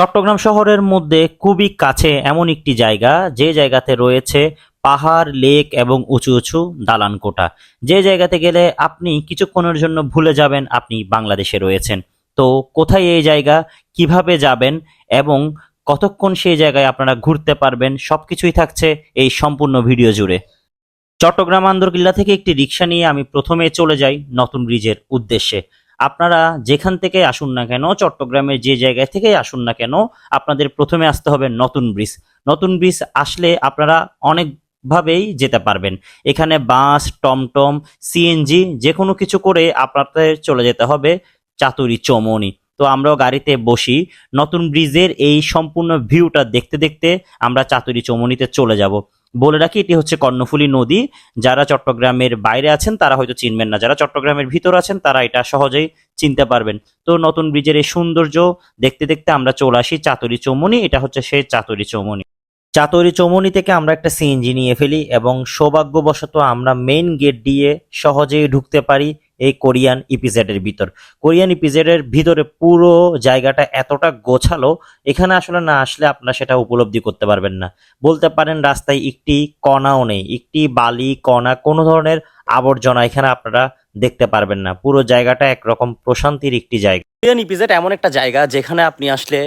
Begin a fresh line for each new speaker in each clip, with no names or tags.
চট্টগ্রাম শহরের মধ্যে খুবই কাছে এমন একটি জায়গা, যে জায়গাতে রয়েছে পাহাড়, লেক এবং উঁচু উঁচু দালান কোঠা। যে জায়গাতে গেলে আপনি কিছুক্ষণের জন্য ভুলে যাবেন আপনি বাংলাদেশে রয়েছেন। তো কোথায় এই জায়গা, কীভাবে যাবেন এবং কতক্ষণ সেই জায়গায় আপনারা ঘুরতে পারবেন সব কিছুই থাকছে এই সম্পূর্ণ ভিডিও জুড়ে। চট্টগ্রাম আন্দরকিল্লা থেকে একটি রিক্সা নিয়ে আমি প্রথমে চলে যাই নতুন ব্রিজের উদ্দেশ্যে। আপনারা যেখান থেকে আসুন না কেন, চট্টগ্রামের যে জায়গায় থেকে আসুন না কেন, আপনাদের প্রথমে আসতে হবে নতুন ব্রিজ। নতুন ব্রিজ আসলে আপনারা অনেকভাবেই যেতে পারবেন। এখানে বাস, টমটম, সিএনজি যে কোনো কিছু করে আপনাদের চলে যেতে হবে চাতুরি, চৌমনি। তো আমরাও গাড়িতে বসি। নতুন ব্রিজের এই সম্পূর্ণ ভিউটা দেখতে দেখতে আমরা চাতুরি, চৌমনিতে চলে যাব। বলে রাখি, এটি হচ্ছে কর্ণফুলী নদী। যারা চট্টগ্রামের বাইরে আছেন, তারা হয়তো চিনবেন না। যারা চট্টগ্রামের ভিতর আছেন, তারা এটা সহজেই চিনতে পারবেন। তো নতুন ব্রিজের এই সৌন্দর্য দেখতে দেখতে আমরা চলে আসি চাতুরি চৌমনি। এটা হচ্ছে সেই চাতুরি চৌমনি। চাতরি চৌমনি থেকে আমরা একটা সিএনজি নিয়ে ফেলি এবং সৌভাগ্যবশত আমরা মেইন গেট দিয়ে সহজেই ঢুকতে পারি এই কোরিয়ান ইপিজেডের ভিতর। কোরিয়ান ইপিজেডের ভিতরে পুরো জায়গাটা এতটা গোছালো, এখানে আসলে না আসলে আপনারা সেটা উপলব্ধি করতে পারবেন না। বলতে পারেন রাস্তায় একটি কণাও নেই, একটি বালি, কণা, কোনো ধরনের আবর্জনা এখানে আপনারা দেখতে পারবেন না। পুরো জায়গাটা একরকম প্রশান্তির একটি জায়গা। কোরিয়ান ইপিজেড এমন একটা জায়গা যেখানে আপনি আসলে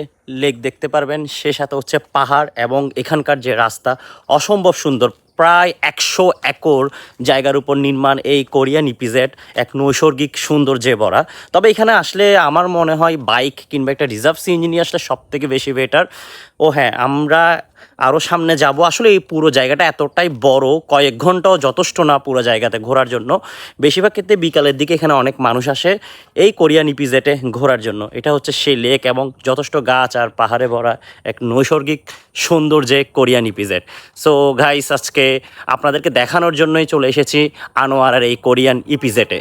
লেক দেখতে পারবেন, সে সাথে হচ্ছে পাহাড় এবং এখানকার যে রাস্তা, অসম্ভব সুন্দর। প্রায় একশো একর জায়গার উপর নির্মাণ এই কোরিয়ান ইপিজেড এক নৈসর্গিক সৌন্দর্যে ভরা। তবে এখানে আসলে আমার মনে হয় বাইক কিংবা একটা রিজার্ভ সিএনজি নিয়ে আসলে সব থেকে বেশি বেটার ও হ্যাঁ আমরা আরও সামনে যাব। আসলে এই পুরো জায়গাটা এতটাই বড়, কয়েক ঘন্টাও যথেষ্ট না পুরো জায়গাতে ঘোরার জন্য। বেশিরভাগ ক্ষেত্রে বিকালের দিকে এখানে অনেক মানুষ আসে এই কোরিয়ান ইপিজেটে ঘোরার জন্য। এটা হচ্ছে সেই লেক এবং যথেষ্ট গাছ আর পাহাড়ে ভরা এক নৈসর্গিক সৌন্দর্যে কোরিয়ান ইপিজেট। সো গাইস আজকে আপনাদেরকে দেখানোর জন্যই চলে এসেছি আনোয়ারার এই কোরিয়ান ইপিজেটে।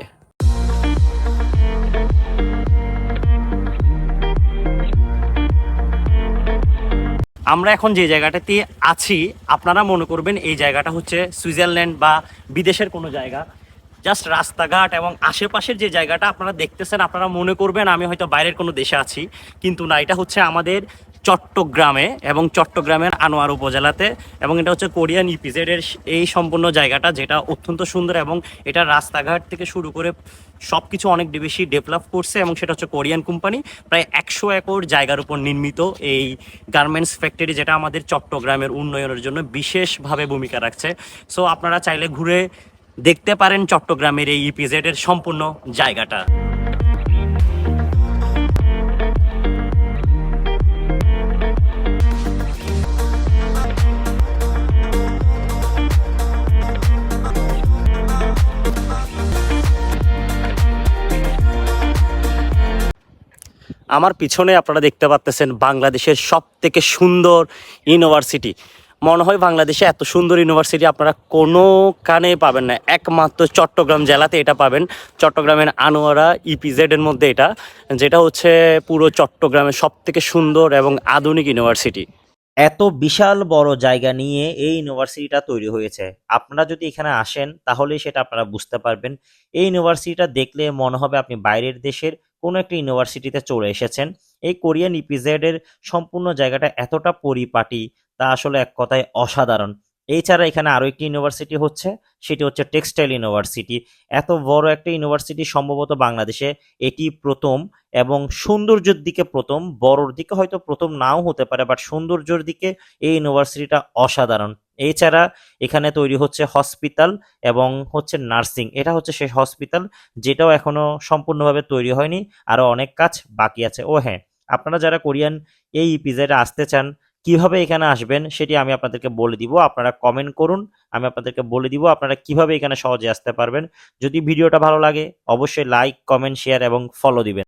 আমরা এখন যে জায়গাটাতে আছি, আপনারা মনে করবেন এই জায়গাটা হচ্ছে সুইজারল্যান্ড বা বিদেশের কোনো জায়গা। জাস্ট রাস্তাঘাট এবং আশেপাশের যে জায়গাটা আপনারা দেখতেছেন, আপনারা মনে করবেন আমি হয়তো বাইরের কোনো দেশে আছি, কিন্তু না, এটা হচ্ছে আমাদের চট্টগ্রামে এবং চট্টগ্রামের আনোয়ার উপজেলাতে এবং এটা হচ্ছে কোরিয়ান ইপিজেডের এই সম্পূর্ণ জায়গাটা যেটা অত্যন্ত সুন্দর এবং এটা রাস্তাঘাট থেকে শুরু করে সব কিছু অনেক বেশি ডেভেলপ করছে এবং সেটা হচ্ছে কোরিয়ান কোম্পানি। প্রায় একশো একর জায়গার উপর নির্মিত এই গার্মেন্টস ফ্যাক্টরি যেটা আমাদের চট্টগ্রামের উন্নয়নের জন্য বিশেষভাবে ভূমিকা রাখছে। সো আপনারা চাইলে ঘুরে দেখতে পারেন চট্টগ্রামের এই ইপিজেড এর সম্পূর্ণ জায়গাটা। আমার পিছনে আপনারা দেখতে পাচ্তেছেন বাংলাদেশের সব থেকে সুন্দর ইউনিভার্সিটি মনে হয় বাংলাদেশে এত সুন্দর ইউনিভার্সিটি আপনারা কোনো কানে পাবেন না। একমাত্র চট্টগ্রাম জেলাতে এটা পাবেন। চট্টগ্রামের আনোয়ারা ইপিজেড এর মধ্যে এটা, যেটা হচ্ছে পুরো চট্টগ্রামের সব থেকে সুন্দর এবং আধুনিক ইউনিভার্সিটি এত বিশাল বড় জায়গা নিয়ে এই ইউনিভার্সিটিটা তৈরি হয়েছে। আপনারা যদি এখানে আসেন তাহলেই সেটা আপনারা বুঝতে পারবেন। এই ইউনিভার্সিটিটা দেখলে মনে হবে আপনি বাইরের দেশের কোনো একটা ইউনিভার্সিটিতে চলে এসেছেন। এই কোরিয়ান ইপিজেড এর সম্পূর্ণ জায়গাটা এতটা পরিপাটি তা আসলে এক কথায় অসাধারণ। এছাড়া এখানে আরও একটি ইউনিভার্সিটি হচ্ছে, সেটি হচ্ছে টেক্সটাইল ইউনিভার্সিটি এত বড় একটা ইউনিভার্সিটি সম্ভবত বাংলাদেশে এটি প্রথম এবং সৌন্দর্যের দিকে প্রথম, বড়র দিকে হয়তো প্রথম নাও হতে পারে বাট সৌন্দর্যের দিকে এই ইউনিভার্সিটিটা অসাধারণ। এছাড়া এখানে তৈরি হচ্ছে হসপিটাল এবং হচ্ছে নার্সিং এটা হচ্ছে সেই হসপিটাল যেটাও এখনও সম্পূর্ণভাবে তৈরি হয়নি, আরও অনেক কাজ বাকি আছে। ও হ্যাঁ আপনারা যারা কোরিয়ান এই ইপিজেডে আসতে চান কীভাবে এখানে আসবেন সেটি আমি আপনাদেরকে বলে দিব। আপনারা কমেন্ট করুন, আমি আপনাদেরকে বলে দিব আপনারা কীভাবে এখানে সহজে আসতে পারবেন। যদি ভিডিওটা ভালো লাগে, অবশ্যই লাইক কমেন্ট শেয়ার এবং ফলো দিবেন।